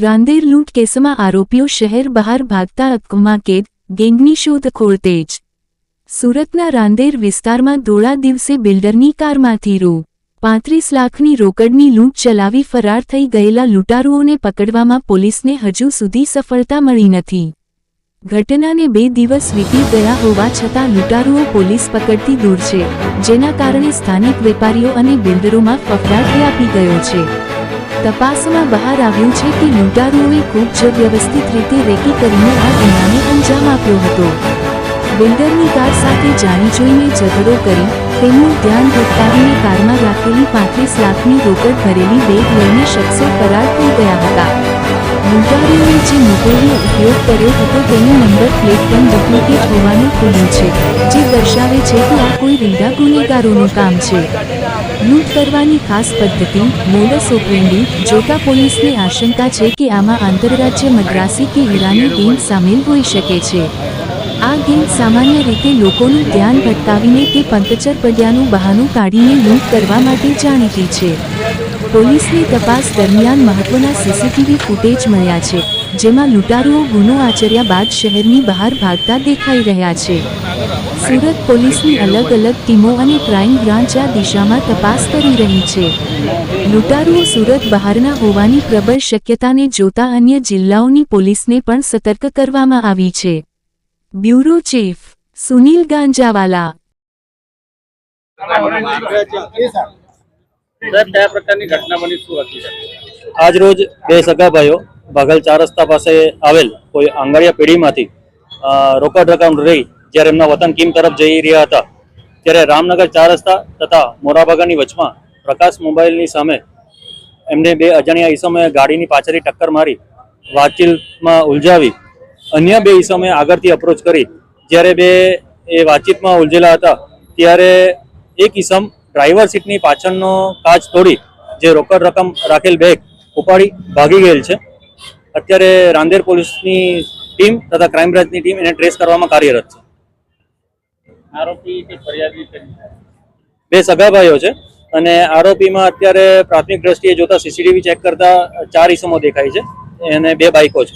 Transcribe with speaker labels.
Speaker 1: રાંદેર લૂંટ કેસમાં આરોપીઓ શહેર બહાર ભાગતા અકમાં કેદ, ગેંગની શોધખોળ તેજ. સુરતના રાંદેર વિસ્તારમાં ધોળા દિવસે બિલ્ડરની કારમાંથી રૂ. પાંત્રીસ લાખની રોકડની લૂંટ ચલાવી ફરાર થઈ ગયેલા લૂંટારુઓને પકડવામાં પોલીસને હજુ સુધી સફળતા મળી નથી. ઘટનાને બે દિવસ વીતી ગયા હોવા છતાં લૂંટારુઓ પોલીસ પકડતી દૂર છે, જેના કારણે સ્થાનિક વેપારીઓ અને બિલ્ડરોમાં ફફડાટ વ્યાપી ગયો છે. તપાસમાં બહાર આવ્યું છે કે લૂંટારુઓએ ખૂબ જ વ્યવસ્થિત રીતે રેકી કરીને આ ગુનાને અંજામ આપ્યો હતો. બિલ્ડરની કાર સાથે જાણી જોઈને ઝઘડો કરી તેમનું ધ્યાન ભટકાવીને કારમાં રાખેલી પાંત્રીસ લાખની રોકડ ભરેલી બેગ લઈને શખ્સો ફરાર થઈ ગયા હતા. લૂંટારીઓએ જે મોબાઈલનો ઉપયોગ કર્યો હતો. તેની નંબર પ્લેટ પણ ડુપ્લિકેટ હોવાનું ખુલ્યું છે, જે દર્શાવે છે કે આ કોઈ રીંગા ગુનેગારોનું કામ છે. લૂંટ કરવાની ખાસ પદ્ધતિ મોડસ ઓપરેન્ડી જોતા પોલીસને આશંકા છે કે આમાં આંતરરાજ્ય મદ્રાસી કે ઈરાની ગેંગ સામેલ હોઈ શકે છે. આ ગેંગ સામાન્ય રીતે લોકોનું ધ્યાન ભટકાવીને કે પંકચર પડ્યાનું બહાનું કાઢીને લૂંટ કરવા માટે જાણીતી છે. પોલીસની તપાસ દરમિયાન મહત્વના સીસીટીવી ફૂટેજ મળ્યા છે, જેમાં લૂંટારુઓ ગુનો આચર્યા બાદ શહેરની બહાર ભાગતા દેખાઈ રહ્યા છે. સુરત પોલીસની અલગ અલગ ટીમો અને ક્રાઇમ બ્રાન્ચ આ દિશામાં તપાસ કરી રહી છે. લૂંટારુઓ સુરત બહારના હોવાની પ્રબળ શક્યતાને જોતા અન્ય જિલ્લાઓની પોલીસને પણ સતર્ક કરવામાં આવી છે. Bureau chief Sunil Ganjawala.
Speaker 2: આજ રોજ બે સગા ભાઈઓ બાગલ ચાર રસ્તા પાસે આવેલ કોઈ આંગળિયા પેઢીમાંથી રોકડ રકમ રહી જ્યારે એમના વતન કીમ તરફ જઈ રહ્યા હતા. ત્યારે રામનગર ચાર રસ્તા તથા મોરાભાગાની વચમાં પ્રકાશ મોબાઈલની સામે એમને બે અજાણ્યા ઈસમે ગાડીની પાછળથી ટક્કર મારી વાતચીતમાં ઉલઝાવી, અન્ય બે ઈસમે આગળથી અપ્રોચ કરી. જ્યારે બે એ વાતચીતમાં ઉલઝેલા હતા, ત્યારે એક ઈસમ ડ્રાઈવર સીટની પાછળનો કાચ તોડી જે રોકડ રકમ રાખેલ બેગ ઉપાડી ભાગી ગયેલ છે. અત્યારે રાંદેર પોલીસની ટીમ તથા ક્રાઇમ બ્રાન્ચની ટીમ એને ટ્રેસ કરવામાં કાર્યરત છે.
Speaker 3: આરોપી કે ફરિયાદી
Speaker 2: બે સગા ભાઈઓ છે અને આરોપીમાં અત્યારે પ્રાથમિક દ્રષ્ટિએ જોતા સીસીટીવી ચેક કરતા ચાર ઈસમો દેખાય છે અને બે બાઇકો છે.